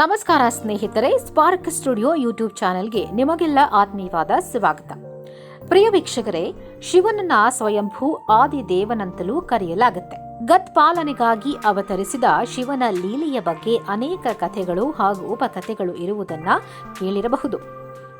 ನಮಸ್ಕಾರ ಸ್ನೇಹಿತರೆ spark studio YouTube ಚಾನೆಲ್ಗೆ ನಿಮಗೆಲ್ಲ ಆತ್ಮೀಯವಾದ ಸ್ವಾಗತ. ಪ್ರಿಯ ವೀಕ್ಷಕರೇ, ಶಿವನನ್ನ ಸ್ವಯಂಭೂ ಆದಿ ದೇವನಂತಲೂ ಕರೆಯಲಾಗುತ್ತೆ ಗತ್ಪಾಲನೆಗಾಗಿ ಅವತರಿಸಿದ ಶಿವನ ಲೀಲೆಯ ಬಗ್ಗೆ ಅನೇಕ ಕಥೆಗಳು ಹಾಗೂ ಉಪಕಥೆಗಳು ಇರುವುದನ್ನ ಕೇಳಿರಬಹುದು.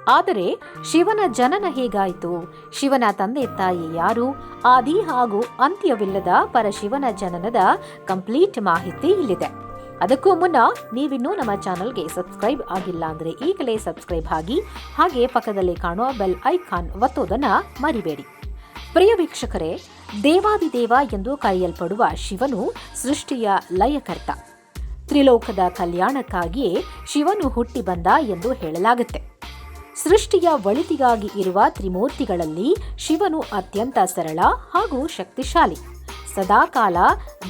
ಆದರೆ, ಶಿವನ ಜನನ ಹೇಗಾಯಿತು? ಶಿವನ ತಂದೆ ತಾಯಿ ಯಾರು? ಆದಿ ಹಾಗೂ ಅಂತ್ಯವಿಲ್ಲದ ಪರಶಿವನ ಜನನದ ಕಂಪ್ಲೀಟ್ ಮಾಹಿತಿ ಇಲ್ಲಿದೆ. ಅದಕ್ಕೂ ಮುನ್ನ ನೀವಿನ್ನೂ ನಮ್ಮ ಚಾನಲ್ಗೆ ಸಬ್ಸ್ಕ್ರೈಬ್ ಆಗಿಲ್ಲ ಅಂದರೆ ಈಗಲೇ ಸಬ್ಸ್ಕ್ರೈಬ್ ಆಗಿ, ಹಾಗೆ ಪಕ್ಕದಲ್ಲಿ ಕಾಣುವ ಬೆಲ್ ಐಕಾನ್ ಒತ್ತೋದನ್ನ ಮರಿಬೇಡಿ. ಪ್ರಿಯ ವೀಕ್ಷಕರೇ, ದೇವಾದಿದೇವ ಎಂದು ಕರೆಯಲ್ಪಡುವ ಶಿವನು ಸೃಷ್ಟಿಯ ಲಯಕರ್ತ. ತ್ರಿಲೋಕದ ಕಲ್ಯಾಣಕ್ಕಾಗಿಯೇ ಶಿವನು ಹುಟ್ಟಿ ಬಂದ ಎಂದು ಹೇಳಲಾಗುತ್ತೆ. ಸೃಷ್ಟಿಯ ಒಳಿತಿಗಾಗಿ ಇರುವ ತ್ರಿಮೂರ್ತಿಗಳಲ್ಲಿ ಶಿವನು ಅತ್ಯಂತ ಸರಳ ಹಾಗೂ ಶಕ್ತಿಶಾಲಿ. ಸದಾಕಾಲ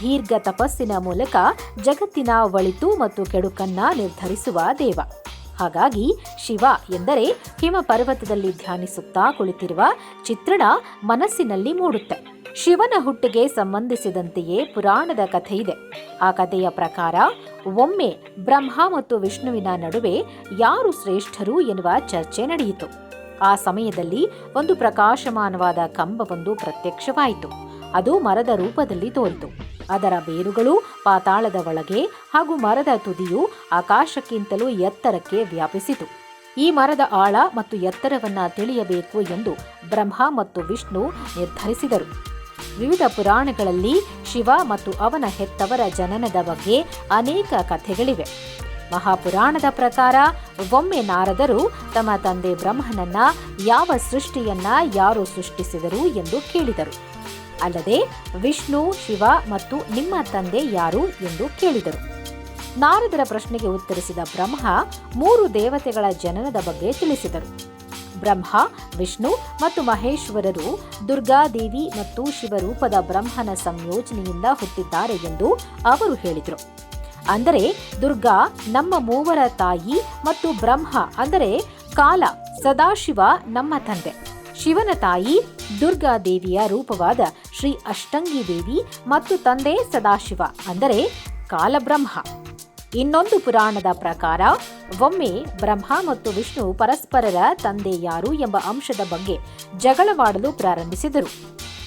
ದೀರ್ಘ ತಪಸ್ಸಿನ ಮೂಲಕ ಜಗತ್ತಿನ ಒಳಿತು ಮತ್ತು ಕೆಡುಕನ್ನ ನಿರ್ಧರಿಸುವ ದೇವ. ಹಾಗಾಗಿ ಶಿವ ಎಂದರೆ ಹಿಮ ಪರ್ವತದಲ್ಲಿ ಧ್ಯಾನಿಸುತ್ತಾ ಕುಳಿತಿರುವ ಚಿತ್ರಣ ಮನಸ್ಸಿನಲ್ಲಿ ಮೂಡುತ್ತೆ. ಶಿವನ ಹುಟ್ಟಿಗೆ ಸಂಬಂಧಿಸಿದಂತೆಯೇ ಪುರಾಣದ ಕಥೆ ಇದೆ. ಆ ಕಥೆಯ ಪ್ರಕಾರ ಒಮ್ಮೆ ಬ್ರಹ್ಮ ಮತ್ತು ವಿಷ್ಣುವಿನ ನಡುವೆ ಯಾರು ಶ್ರೇಷ್ಠರು ಎನ್ನುವ ಚರ್ಚೆ ನಡೆಯಿತು. ಆ ಸಮಯದಲ್ಲಿ ಒಂದು ಪ್ರಕಾಶಮಾನವಾದ ಕಂಬವೊಂದು ಪ್ರತ್ಯಕ್ಷವಾಯಿತು. ಅದು ಮರದ ರೂಪದಲ್ಲಿ ತೋರಿತು. ಅದರ ಬೇರುಗಳು ಪಾತಾಳದ ಒಳಗೆ ಹಾಗೂ ಮರದ ತುದಿಯು ಆಕಾಶಕ್ಕಿಂತಲೂ ಎತ್ತರಕ್ಕೆ ವ್ಯಾಪಿಸಿತು. ಈ ಮರದ ಆಳ ಮತ್ತು ಎತ್ತರವನ್ನು ತಿಳಿಯಬೇಕು ಎಂದು ಬ್ರಹ್ಮ ಮತ್ತು ವಿಷ್ಣು ನಿರ್ಧರಿಸಿದರು. ವಿವಿಧ ಪುರಾಣಗಳಲ್ಲಿ ಶಿವ ಮತ್ತು ಅವನ ಹೆತ್ತವರ ಜನನದ ಬಗ್ಗೆ ಅನೇಕ ಕಥೆಗಳಿವೆ. ಮಹಾಪುರಾಣದ ಪ್ರಕಾರ ಒಮ್ಮೆ ನಾರದರು ತಮ್ಮ ತಂದೆ ಬ್ರಹ್ಮನನ್ನ ಯಾವ ಸೃಷ್ಟಿಯನ್ನ ಯಾರು ಸೃಷ್ಟಿಸಿದರು ಎಂದು ಕೇಳಿದರು. ಅಲ್ಲದೆ ವಿಷ್ಣು, ಶಿವ ಮತ್ತು ನಿಮ್ಮ ತಂದೆ ಯಾರು ಎಂದು ಕೇಳಿದರು. ನಾರದರ ಪ್ರಶ್ನೆಗೆ ಉತ್ತರಿಸಿದ ಬ್ರಹ್ಮ ಮೂರು ದೇವತೆಗಳ ಜನನದ ಬಗ್ಗೆ ತಿಳಿಸಿದರು. ಬ್ರಹ್ಮ, ವಿಷ್ಣು ಮತ್ತು ಮಹೇಶ್ವರರು ದುರ್ಗಾದೇವಿ ಮತ್ತು ಶಿವರೂಪದ ಬ್ರಹ್ಮನ ಸಂಯೋಜನೆಯಿಂದ ಹುಟ್ಟಿದ್ದಾರೆ ಎಂದು ಅವರು ಹೇಳಿದರು. ಅಂದರೆ ದುರ್ಗಾ ನಮ್ಮ ಮೂವರ ತಾಯಿ ಮತ್ತು ಬ್ರಹ್ಮ ಅಂದರೆ ಕಾಲ ಸದಾಶಿವ ನಮ್ಮ ತಂದೆ. ಶಿವನ ತಾಯಿ ದುರ್ಗಾ ದೇವಿಯ ರೂಪವಾದ ಶ್ರೀ ಅಷ್ಟಂಗಿ ದೇವಿ ಮತ್ತು ತಂದೆ ಸದಾಶಿವ, ಅಂದರೆ ಕಾಲಬ್ರಹ್ಮ. ಇನ್ನೊಂದು ಪುರಾಣದ ಪ್ರಕಾರ, ಒಮ್ಮೆ ಬ್ರಹ್ಮ ಮತ್ತು ವಿಷ್ಣು ಪರಸ್ಪರರ ತಂದೆ ಯಾರು ಎಂಬ ಅಂಶದ ಬಗ್ಗೆ ಜಗಳವಾಡಲು ಪ್ರಾರಂಭಿಸಿದರು.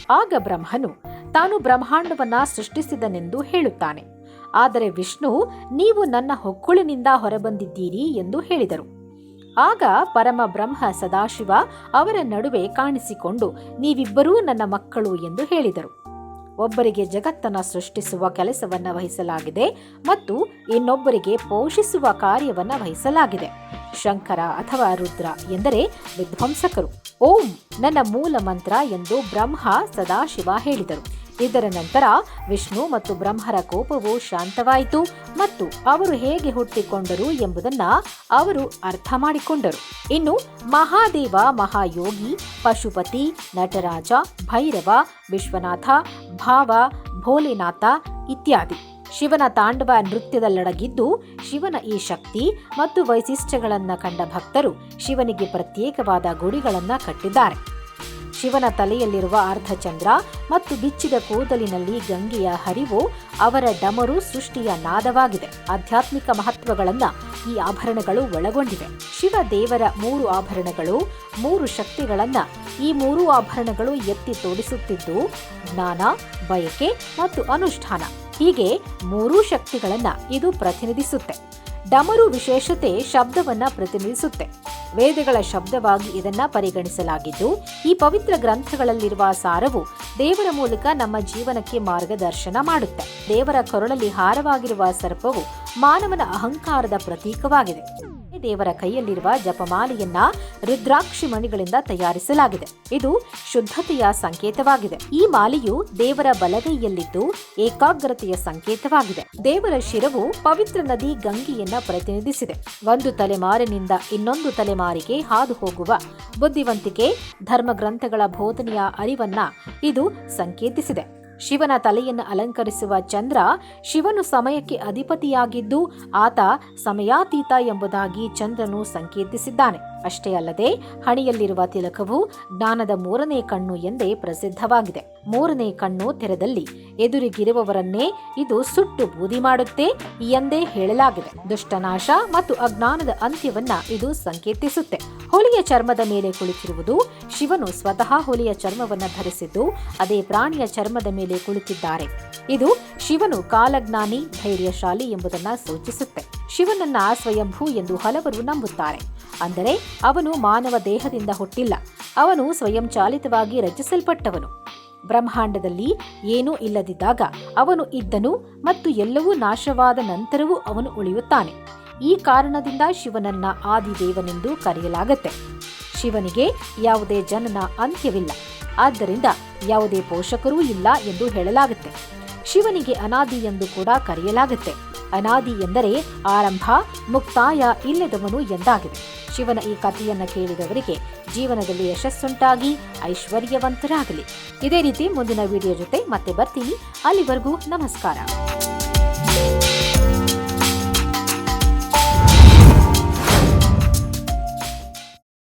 ಆಗ ಬ್ರಹ್ಮನು ತಾನು ಬ್ರಹ್ಮಾಂಡವನ್ನ ಸೃಷ್ಟಿಸಿದನೆಂದು ಹೇಳುತ್ತಾನೆ. ಆದರೆ ವಿಷ್ಣು, ನೀವು ನನ್ನ ಹೊಕ್ಕುಳಿನಿಂದ ಹೊರಬಂದಿದ್ದೀರಿ ಎಂದು ಹೇಳಿದರು. ಆಗ ಪರಮ ಬ್ರಹ್ಮ ಸದಾಶಿವ ಅವರ ನಡುವೆ ಕಾಣಿಸಿಕೊಂಡು, ನೀವಿಬ್ಬರೂ ನನ್ನ ಮಕ್ಕಳು ಎಂದು ಹೇಳಿದರು. ಒಬ್ಬರಿಗೆ ಜಗತ್ತನ್ನು ಸೃಷ್ಟಿಸುವ ಕೆಲಸವನ್ನು ವಹಿಸಲಾಗಿದೆ ಮತ್ತು ಇನ್ನೊಬ್ಬರಿಗೆ ಪೋಷಿಸುವ ಕಾರ್ಯವನ್ನು ವಹಿಸಲಾಗಿದೆ. ಶಂಕರ ಅಥವಾ ರುದ್ರ ಎಂದರೆ ವಿಧ್ವಂಸಕರು. ಓಂ, ನನ್ನ ಮೂಲ ಮಂತ್ರ ಎಂದು ಬ್ರಹ್ಮ ಸದಾಶಿವ ಹೇಳಿದರು. ಇದರ ನಂತರ ವಿಷ್ಣು ಮತ್ತು ಬ್ರಹ್ಮರ ಕೋಪವು ಶಾಂತವಾಯಿತು ಮತ್ತು ಅವರು ಹೇಗೆ ಹುಟ್ಟಿಕೊಂಡರು ಎಂಬುದನ್ನ ಅವರು ಅರ್ಥ ಮಾಡಿಕೊಂಡರು. ಇನ್ನು ಮಹಾದೇವ, ಮಹಾಯೋಗಿ, ಪಶುಪತಿ, ನಟರಾಜ, ಭೈರವ, ವಿಶ್ವನಾಥ, ಭಾವ, ಭೋಲೆನಾಥ ಇತ್ಯಾದಿ. ಶಿವನ ತಾಂಡವ ನೃತ್ಯದಲ್ಲಡಗಿದ್ದು ಶಿವನ ಈ ಶಕ್ತಿ ಮತ್ತು ವೈಶಿಷ್ಟ್ಯಗಳನ್ನು ಕಂಡ ಭಕ್ತರು ಶಿವನಿಗೆ ಪ್ರತ್ಯೇಕವಾದ ಗುಡಿಗಳನ್ನು ಕಟ್ಟಿದ್ದಾರೆ. ಶಿವನ ತಲೆಯಲ್ಲಿರುವ ಅರ್ಧಚಂದ್ರ ಮತ್ತು ಬಿಚ್ಚಿದ ಕೂದಲಿನಲ್ಲಿ ಗಂಗೆಯ ಹರಿವು ಅವರ ಡಮರು ಸೃಷ್ಟಿಯ ನಾದವಾಗಿದೆ. ಆಧ್ಯಾತ್ಮಿಕ ಮಹತ್ವಗಳನ್ನು ಈ ಆಭರಣಗಳು ಒಳಗೊಂಡಿವೆ. ಶಿವ ದೇವರ ಮೂರು ಆಭರಣಗಳು, ಮೂರು ಶಕ್ತಿಗಳನ್ನು ಈ ಮೂರು ಆಭರಣಗಳು ಎತ್ತಿ ತೋರಿಸುತ್ತಿದ್ದು, ಜ್ಞಾನ, ಬಯಕೆ ಮತ್ತು ಅನುಷ್ಠಾನ. ಹೀಗೆ ಮೂರೂ ಶಕ್ತಿಗಳನ್ನು ಇದು ಪ್ರತಿನಿಧಿಸುತ್ತೆ. ಡಮರು ವಿಶೇಷತೆ ಶಬ್ದವನ್ನ ಪ್ರತಿನಿಧಿಸುತ್ತೆ. ವೇದಗಳ ಶಬ್ದವಾಗಿ ಇದನ್ನ ಪರಿಗಣಿಸಲಾಗಿದ್ದು, ಈ ಪವಿತ್ರ ಗ್ರಂಥಗಳಲ್ಲಿರುವ ಸಾರವು ದೇವರ ಮೂಲಕ ನಮ್ಮ ಜೀವನಕ್ಕೆ ಮಾರ್ಗದರ್ಶನ ಮಾಡುತ್ತೆ. ದೇವರ ಕೊರಳಲ್ಲಿ ಹಾರವಾಗಿರುವ ಸರ್ಪವು ಮಾನವನ ಅಹಂಕಾರದ ಪ್ರತೀಕವಾಗಿದೆ. ದೇವರ ಕೈಯಲ್ಲಿರುವ ಜಪಮಾಲೆಯನ್ನ ರುದ್ರಾಕ್ಷಿ ಮಣಿಗಳಿಂದ ತಯಾರಿಸಲಾಗಿದೆ. ಇದು ಶುದ್ಧತೆಯ ಸಂಕೇತವಾಗಿದೆ. ಈ ಮಾಲೆಯು ದೇವರ ಬಲಗೈಯಲ್ಲಿದ್ದು ಏಕಾಗ್ರತೆಯ ಸಂಕೇತವಾಗಿದೆ. ದೇವರ ಶಿರವು ಪವಿತ್ರ ನದಿ ಗಂಗೆಯನ್ನ ಪ್ರತಿನಿಧಿಸಿದೆ. ಒಂದು ತಲೆಮಾರಿನಿಂದ ಇನ್ನೊಂದು ತಲೆಮಾರಿಗೆ ಹಾದು ಹೋಗುವ ಬುದ್ಧಿವಂತಿಕೆ ಧರ್ಮ ಗ್ರಂಥಗಳ ಬೋಧನೆಯ ಅರಿವನ್ನ ಇದು ಸಂಕೇತಿಸಿದೆ. ಶಿವನ ತಲೆಯನ್ನು ಅಲಂಕರಿಸುವ ಚಂದ್ರ ಶಿವನು ಸಮಯಕ್ಕೆ ಅಧಿಪತಿಯಾಗಿದ್ದು ಆತ ಸಮಯಾತೀತ ಎಂಬುದಾಗಿ ಚಂದ್ರನು ಸಂಕೇತಿಸಿದ್ದಾನೆ ಅಷ್ಟೇ ಅಲ್ಲದೆ ಹಣಿಯಲ್ಲಿರುವ ತಿಲಕವು ಜ್ಞಾನದ ಮೂರನೇ ಕಣ್ಣು ಎಂದೇ ಪ್ರಸಿದ್ಧವಾಗಿದೆ. ಮೂರನೇ ಕಣ್ಣು ತೆರೆದಲ್ಲಿ ಎದುರಿಗಿರುವವರನ್ನೇ ಇದು ಸುಟ್ಟು ಬೂದಿ ಮಾಡುತ್ತೆ ಎಂದೇ ಹೇಳಲಾಗಿದೆ. ದುಷ್ಟನಾಶ ಮತ್ತು ಅಜ್ಞಾನದ ಅಂತ್ಯವನ್ನ ಇದು ಸಂಕೇತಿಸುತ್ತೆ. ಹುಲಿಯ ಚರ್ಮದ ಮೇಲೆ ಕುಳಿತಿರುವುದು ಶಿವನು ಸ್ವತಃ ಹುಲಿಯ ಚರ್ಮವನ್ನ ಧರಿಸಿದ್ದು, ಅದೇ ಪ್ರಾಣಿಯ ಚರ್ಮದ ಮೇಲೆ ಕುಳಿತಿದ್ದಾರೆ. ಇದು ಶಿವನು ಕಾಲಜ್ಞಾನಿ ಧೈರ್ಯಶಾಲಿ ಎಂಬುದನ್ನ ಸೂಚಿಸುತ್ತೆ. ಶಿವನನ್ನ ಸ್ವಯಂಭೂ ಎಂದು ಹಲವರು ನಂಬುತ್ತಾರೆ. ಅಂದರೆ ಅವನು ಮಾನವ ದೇಹದಿಂದ ಹುಟ್ಟಿಲ್ಲ. ಅವನು ಸ್ವಯಂಚಾಲಿತವಾಗಿ ರಚಿಸಲ್ಪಟ್ಟವನು. ಬ್ರಹ್ಮಾಂಡದಲ್ಲಿ ಏನೂ ಇಲ್ಲದಿದ್ದಾಗ ಅವನು ಇದ್ದನು ಮತ್ತು ಎಲ್ಲವೂ ನಾಶವಾದ ನಂತರವೂ ಅವನು ಉಳಿಯುತ್ತಾನೆ. ಈ ಕಾರಣದಿಂದ ಶಿವನನ್ನ ಆದಿದೇವನೆಂದು ಕರೆಯಲಾಗತ್ತೆ. ಶಿವನಿಗೆ ಯಾವುದೇ ಜನನ ಅಂತ್ಯವಿಲ್ಲ. ಆದ್ದರಿಂದ ಯಾವುದೇ ಪೋಷಕರೂ ಇಲ್ಲ ಎಂದು ಹೇಳಲಾಗುತ್ತೆ. ಶಿವನಿಗೆ ಅನಾದಿ ಎಂದು ಕೂಡ ಕರೆಯಲಾಗುತ್ತೆ. ಅನಾದಿ ಎಂದರೆ ಆರಂಭ, ಮುಕ್ತಾಯ ಇಲ್ಲದವನು ಎಂದಾಗಿದೆ. ಶಿವನ ಈ ಕಥೆಯನ್ನ ಕೇಳಿದವರಿಗೆ ಜೀವನದಲ್ಲಿ ಯಶಸ್ಸುಂಟಾಗಿ ಐಶ್ವರ್ಯವಂತರಾಗಲಿ. ಇದೇ ರೀತಿ ಮುಂದಿನ ವಿಡಿಯೋ ಜೊತೆ ಮತ್ತೆ ಬರ್ತೀನಿ. ಅಲ್ಲಿವರೆಗೂ ನಮಸ್ಕಾರ.